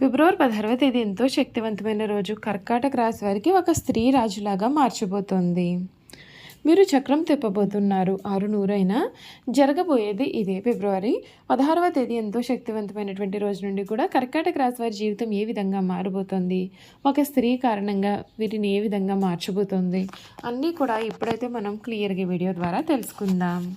ఫిబ్రవరి పదహారవ తేదీ ఎంతో శక్తివంతమైన రోజు. కర్కాటక రాశి వారికి ఒక స్త్రీ రాజులాగా మార్చబోతోంది. మీరు చక్రం తిప్పబోతున్నారు. ఆరు నూరైనా జరగబోయేది ఇదే. ఫిబ్రవరి పదహారవ తేదీ ఎంతో శక్తివంతమైనటువంటి రోజు నుండి కూడా కర్కాటక రాశి వారి జీవితం ఏ విధంగా మారబోతోంది? ఒక స్త్రీ కారణంగా వీటిని ఏ విధంగా మార్చబోతోంది? అన్నీ కూడా ఇప్పుడైతే మనం క్లియర్గా వీడియో ద్వారా తెలుసుకుందాం.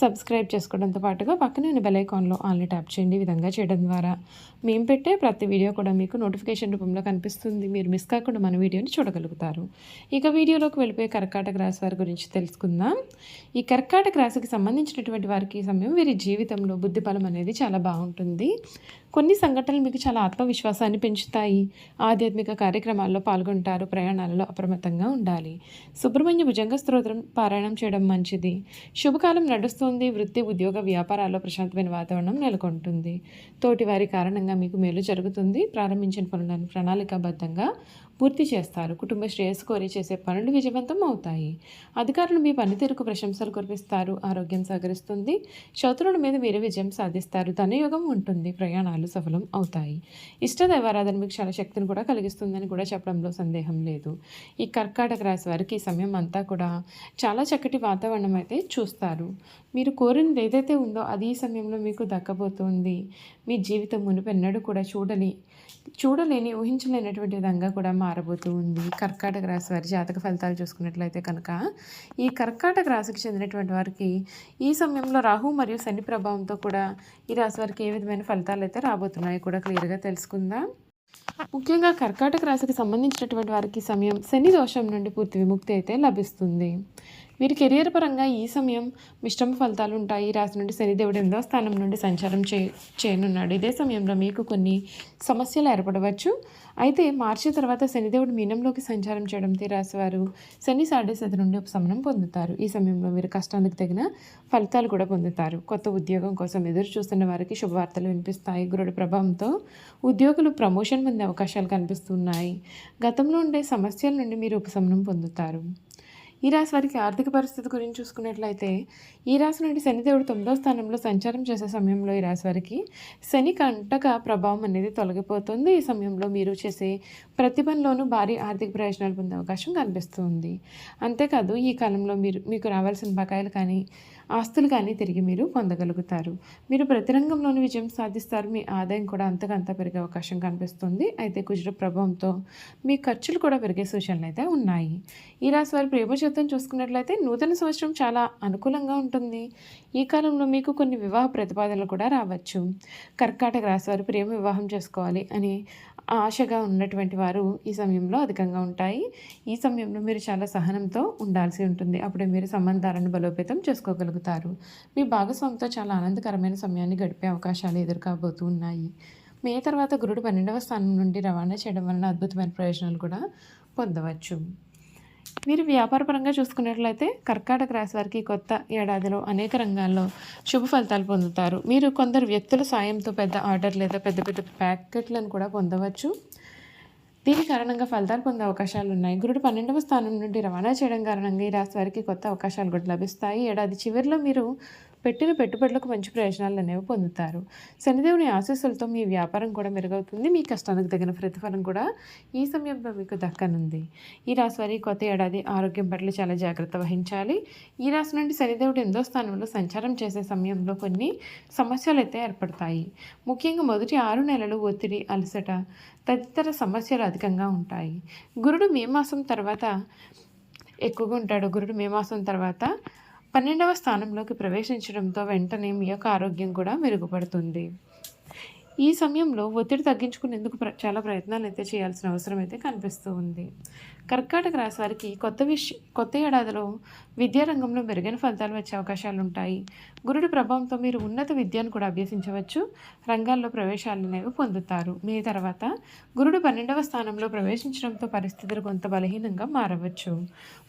సబ్స్క్రైబ్ చేసుకోవడంతో పాటుగా పక్కనే ఉన్న బెల్ ఐకాన్లో ట్యాప్ చేయండి. ఈ విధంగా చేయడం ద్వారా మేము పెట్టే ప్రతి వీడియో కూడా మీకు నోటిఫికేషన్ రూపంలో కనిపిస్తుంది. మీరు మిస్ కాకుండా మన వీడియోని చూడగలుగుతారు. ఇక వీడియోలోకి వెళ్ళిపోయే కర్కాటక రాశి వారి గురించి తెలుసుకుందాం. ఈ కర్కాటక రాశికి సంబంధించినటువంటి వారికి సమయం వీరి జీవితంలో బుద్ధి బలం అనేది చాలా బాగుంటుంది. కొన్ని సంఘటనలు మీకు చాలా ఆత్మవిశ్వాసాన్ని పెంచుతాయి. ఆధ్యాత్మిక కార్యక్రమాల్లో పాల్గొంటారు ప్రయాణాలలో అప్రమత్తంగా ఉండాలి. సుబ్రహ్మణ్య భుజంగ స్తోత్రం పారాయణం చేయడం మంచిది. శుభకాలం నడుస్తూ వస్తుంది వృత్తి ఉద్యోగ వ్యాపారాల్లో ప్రశాంతమైన వాతావరణం నెలకొంటుంది. తోటివారి కారణంగా మీకు మేలు జరుగుతుంది. ప్రారంభించిన పనులను ప్రణాళికాబద్ధంగా పూర్తి చేస్తారు. కుటుంబ శ్రేయస్సు కోరి చేసే పనులు విజయవంతం అవుతాయి. అధికారులు మీ పనితీరుకు ప్రశంసలు కురిపిస్తారు. ఆరోగ్యం సహకరిస్తుంది. శత్రువుల మీద మీరే విజయం సాధిస్తారు. ధనయోగం ఉంటుంది. ప్రయాణాలు సఫలం అవుతాయి. ఇష్ట దైవారాధన మీకు చాలా శక్తిని కూడా కలిగిస్తుందని కూడా చెప్పడంలో సందేహం లేదు. ఈ కర్కాటక రాశి వారికి ఈ సమయం అంతా కూడా చాలా చక్కటి వాతావరణం అయితే చూస్తారు. మీరు కోరినది ఏదైతే ఉందో అది ఈ సమయంలో మీకు దక్కబోతుంది. మీ జీవితం మునుపెన్నడూ కూడా చూడని చూడలేని ఊహించలేనటువంటి విధంగా కూడా మారబోతూ ఉంది. కర్కాటక రాశి వారి జాతక ఫలితాలు చూసుకున్నట్లయితే కనుక ఈ కర్కాటక రాశికి చెందినటువంటి వారికి ఈ సమయంలో రాహు మరియు శని ప్రభావంతో కూడా ఈ రాశి వారికి ఏ విధమైన ఫలితాలు అయితే రాబోతున్నాయి కూడా క్లియర్గా తెలుసుకుందాం. ముఖ్యంగా కర్కాటక రాశికి సంబంధించినటువంటి వారికి సమయం శని దోషం నుండి పూర్తి విముక్తి అయితే లభిస్తుంది. వీరి కెరియర్ పరంగా ఈ సమయం మిశ్రమ ఫలితాలు ఉంటాయి ఈ రాశి నుండి శనిదేవుడు ఎనిమిదవ స్థానం నుండి సంచారం చే చేయనున్నాడు. ఇదే సమయంలో మీకు కొన్ని సమస్యలు ఏర్పడవచ్చు. అయితే మార్చి తర్వాత శనిదేవుడు మీనంలోకి సంచారం చేయడంతో రాశివారు వారు శని సాడేసతి నుండి ఉపశమనం పొందుతారు. ఈ సమయంలో మీరు కష్టానికి తగిన ఫలితాలు కూడా పొందుతారు. కొత్త ఉద్యోగం కోసం ఎదురు చూస్తున్న వారికి శుభవార్తలు వినిపిస్తాయి. గురుడు ప్రభావంతో ఉద్యోగులు ప్రమోషన్ పొందే అవకాశాలు కనిపిస్తున్నాయి. గతంలో ఉండే సమస్యల నుండి మీరు ఉపశమనం పొందుతారు. ఈ రాశి వారికి ఆర్థిక పరిస్థితి గురించి చూసుకున్నట్లయితే ఈ రాశి నుండి శనిదేవుడు తొమ్మిదో స్థానంలో సంచారం చేసే సమయంలో ఈ రాశి వారికి శని కంటక ప్రభావం అనేది తొలగిపోతుంది. ఈ సమయంలో మీరు చేసే ప్రతి పనిలోనూ భారీ ఆర్థిక ప్రయోజనాలు పొందే అవకాశం కనిపిస్తుంది. అంతేకాదు ఈ కాలంలో మీరు మీకు రావాల్సిన బకాయిలు కానీ ఆస్తులు కానీ తిరిగి మీరు పొందగలుగుతారు. మీరు ప్రతి రంగంలోనూ విజయం సాధిస్తారు. మీ ఆదాయం కూడా అంతకంత పెరిగే అవకాశం కనిపిస్తుంది. అయితే కుజుల ప్రభావంతో మీ ఖర్చులు కూడా పెరిగే సూచనలు అయితే ఉన్నాయి. ఈ రాశి వారి ప్రేమ జీవితం చూసుకున్నట్లయితే నూతన సంవత్సరం చాలా అనుకూలంగా ఉంటుంది. ఈ కాలంలో మీకు కొన్ని వివాహ ప్రతిపాదనలు కూడా రావచ్చు. కర్కాటక రాశి వారు ప్రేమ వివాహం చేసుకోవాలి అని ఆశగా ఉన్నటువంటి వారు ఈ సమయంలో అధికంగా ఉంటాయి. ఈ సమయంలో మీరు చాలా సహనంతో ఉండాల్సి ఉంటుంది. అప్పుడే మీరు సంబంధాలను బలోపేతం చేసుకోగలుగుతారు. మీ భాగస్వామితో చాలా ఆనందకరమైన సమయాన్ని గడిపే అవకాశాలు ఎదురుకాబోతూ ఉన్నాయి. మే తర్వాత గురుడు పన్నెండవ స్థానం నుండి రవాణా చేయడం వలన అద్భుతమైన ప్రయోజనాలు కూడా పొందవచ్చు. మీరు వ్యాపారపరంగా చూసుకున్నట్లయితే కర్కాటక రాశి వారికి కొత్త ఏడాదిలో అనేక రంగాల్లో శుభ ఫలితాలు పొందుతారు. మీరు కొందరు వ్యక్తుల సాయంతో పెద్ద ఆర్డర్ లేదా పెద్ద పెద్ద ప్యాకెట్లను కూడా పొందవచ్చు. దీని కారణంగా ఫలితాలు పొందే అవకాశాలు ఉన్నాయి. గురుడు పన్నెండవ స్థానం నుండి రవాణా చేయడం కారణంగా ఈ రాశి వారికి కొత్త అవకాశాలు కూడా లభిస్తాయి. ఏడాది చివరిలో మీరు పెట్టిన పెట్టుబడులకు మంచి ప్రయోజనాలు అనేవి పొందుతారు. శనిదేవుని ఆశీస్సులతో మీ వ్యాపారం కూడా మెరుగవుతుంది. మీ కష్టానికి తగిన ప్రతిఫలం కూడా ఈ సమయంలో మీకు దక్కనుంది. ఈ రాశి వారి కొత్త ఏడాది ఆరోగ్యం పట్ల చాలా జాగ్రత్త వహించాలి. ఈ రాశి నుండి శనిదేవుడు ఎందో స్థానంలో సంచారం చేసే సమయంలో కొన్ని సమస్యలు అయితే ఏర్పడతాయి. ముఖ్యంగా మొదటి ఆరు నెలలు ఒత్తిడి అలసట తదితర సమస్యలు అధికంగా ఉంటాయి. గురుడు మే మాసం తర్వాత ఎక్కువగా ఉంటాడు. గురుడు మే మాసం తర్వాత పన్నెండవ స్థానంలోకి ప్రవేశించడంతో వెంటనే మీ యొక్క ఆరోగ్యం కూడా మెరుగుపడుతుంది. ఈ సమయంలో ఒత్తిడి తగ్గించుకునేందుకు ప్ర చాలా ప్రయత్నాలు అయితే చేయాల్సిన అవసరం అయితే కనిపిస్తూ ఉంది. కర్కాటక రాశి వారికి కొత్త విష కొత్త ఏడాదిలో విద్యారంగంలో మెరుగైన ఫలితాలు వచ్చే అవకాశాలు ఉంటాయి. గురుడి ప్రభావంతో మీరు ఉన్నత విద్యను కూడా అభ్యసించవచ్చు. రంగాల్లో ప్రవేశాలు అనేవి పొందుతారు. మీ తర్వాత గురుడు పన్నెండవ స్థానంలో ప్రవేశించడంతో పరిస్థితులు కొంత బలహీనంగా మారవచ్చు.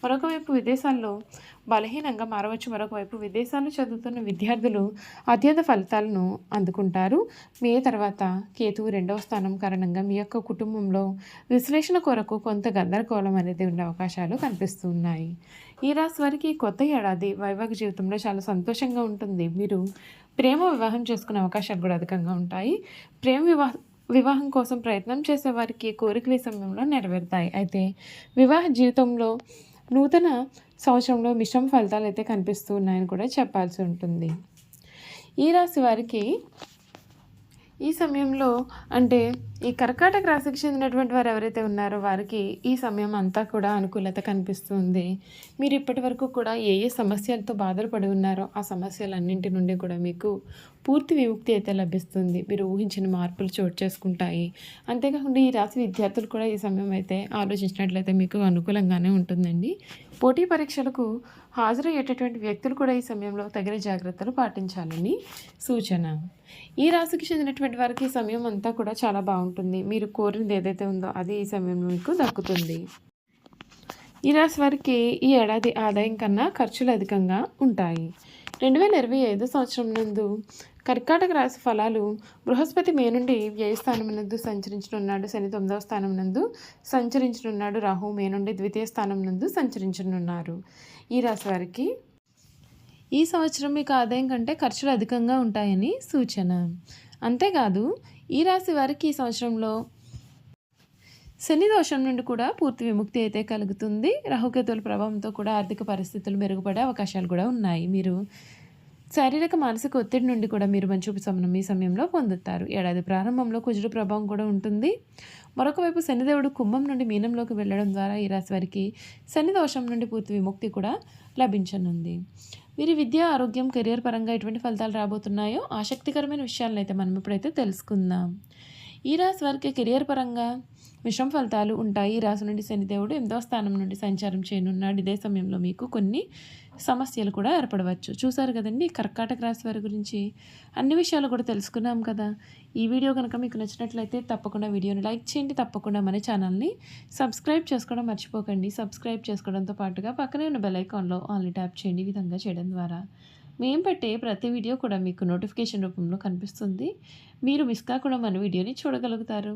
మరొక వైపు విదేశాల్లో బలహీనంగా మారవచ్చు. మరొక వైపు విదేశాల్లో చదువుతున్న విద్యార్థులు అత్యంత ఫలితాలను అందుకుంటారు. మే తర్వాత కేతువు రెండవ స్థానం కారణంగా మీ యొక్క కుటుంబంలో విశ్లేషణ కొరకు కొంత గందరగోళం అనేది ఉండే అవకాశాలు కనిపిస్తున్నాయి. ఈ రాశి వారికి కొత్త ఏడాది వైవాహిక జీవితంలో చాలా సంతోషంగా ఉంటుంది. మీరు ప్రేమ వివాహం చేసుకునే అవకాశాలు కూడా అధికంగా ఉంటాయి. ప్రేమ వివాహ వివాహం కోసం ప్రయత్నం చేసే వారికి కోరికలు ఈ సమయంలో నెరవేరుతాయి. అయితే వివాహ జీవితంలో నూతన సంవత్సరంలో మిశ్రమ ఫలితాలు అయితే కనిపిస్తూ ఉన్నాయని కూడా చెప్పాల్సి ఉంటుంది. ఈ రాశి వారికి ఈ సమయంలో అంటే ఈ కర్కాటక రాశికి చెందినటువంటి వారు ఎవరైతే ఉన్నారో వారికి ఈ సమయం అంతా కూడా అనుకూలత కనిపిస్తుంది. మీరు ఇప్పటి వరకు కూడా ఏ ఏ సమస్యలతో బాధలు పడి ఉన్నారో ఆ సమస్యలన్నింటి నుండి కూడా మీకు పూర్తి విముక్తి అయితే లభిస్తుంది. మీరు ఊహించిన మార్పులు చోటు చేసుకుంటాయి. అంతేకాకుండా ఈ రాశి విద్యార్థులు కూడా ఈ సమయం అయితే ఆలోచించినట్లయితే మీకు అనుకూలంగానే ఉంటుందండి. పోటీ పరీక్షలకు హాజరయ్యేటటువంటి వ్యక్తులు కూడా ఈ సమయంలో తగిన జాగ్రత్తలు పాటించాలని సూచన. ఈ రాశికి చెందినటువంటి వారికి ఈ సమయం అంతా కూడా చాలా బాగుంటుంది. మీరు కోరినది ఏదైతే ఉందో అది ఈ సమయంలో మీకు దక్కుతుంది. ఈ రాశి వారికి ఈ ఏడాది ఆదాయం కన్నా ఖర్చులు అధికంగా ఉంటాయి. రెండు వేల ఇరవై ఐదు సంవత్సరం నందు కర్కాటక రాశి ఫలాలు బృహస్పతి మే నుండి వ్యయస్థానం నందు సంచరించనున్నాడు. శని తొమ్మిదవ స్థానం నందు సంచరించనున్నాడు. రాహు మే నుండి ద్వితీయ స్థానం నందు సంచరించనున్నారు ఈ రాశి వారికి ఈ సంవత్సరం మీకు ఆదాయం కంటే ఖర్చులు అధికంగా ఉంటాయని సూచన. అంతేకాదు ఈ రాశి వారికి ఈ సంవత్సరంలో శని దోషం నుండి కూడా పూర్తి విముక్తి అయితే కలుగుతుంది. రాహుకేతుల ప్రభావంతో కూడా ఆర్థిక పరిస్థితులు మెరుగుపడే అవకాశాలు కూడా ఉన్నాయి. మీరు శారీరక మానసిక ఒత్తిడి నుండి కూడా మీరు మంచి ఉపశమనం ఈ సమయంలో పొందుతారు. ఏడాది ప్రారంభంలో కుజుడు ప్రభావం కూడా ఉంటుంది. మరొక వైపు శనిదేవుడు కుంభం నుండి మీనంలోకి వెళ్ళడం ద్వారా ఈ రాశి వారికి శని దోషం నుండి పూర్తి విముక్తి కూడా లభించనుంది. వీరి విద్య ఆరోగ్యం కెరియర్ పరంగా ఎటువంటి ఫలితాలు రాబోతున్నాయో ఆసక్తికరమైన విషయాలను అయితే మనం ఇప్పుడైతే తెలుసుకుందాం. ఈ రాశి వారికి కెరియర్ పరంగా మిశ్రమ ఫలితాలు ఉంటాయి. ఈ రాశి నుండి శనిదేవుడు ఎనిమిదవ స్థానం నుండి సంచారం చేయనున్నాడు. ఇదే సమయంలో మీకు కొన్ని సమస్యలు కూడా ఏర్పడవచ్చు. చూసారు కదండి కర్కాటక రాశి వారి గురించి అన్ని విషయాలు కూడా తెలుసుకున్నాం కదా. ఈ వీడియో కనుక మీకు నచ్చినట్లయితే తప్పకుండా వీడియోని లైక్ చేయండి. తప్పకుండా మన ఛానల్ని సబ్స్క్రైబ్ చేసుకోవడం మర్చిపోకండి. సబ్స్క్రైబ్ చేసుకోవడంతో పాటుగా పక్కనే ఉన్న బెల్ ఐకాన్లో ఆన్లీ ట్యాప్ చేయండి. ఈ విధంగా చేయడం ద్వారా మేము పెట్టే ప్రతి వీడియో కూడా మీకు నోటిఫికేషన్ రూపంలో కనిపిస్తుంది. మీరు మిస్ కాకుండా మన వీడియోని చూడగలుగుతారు.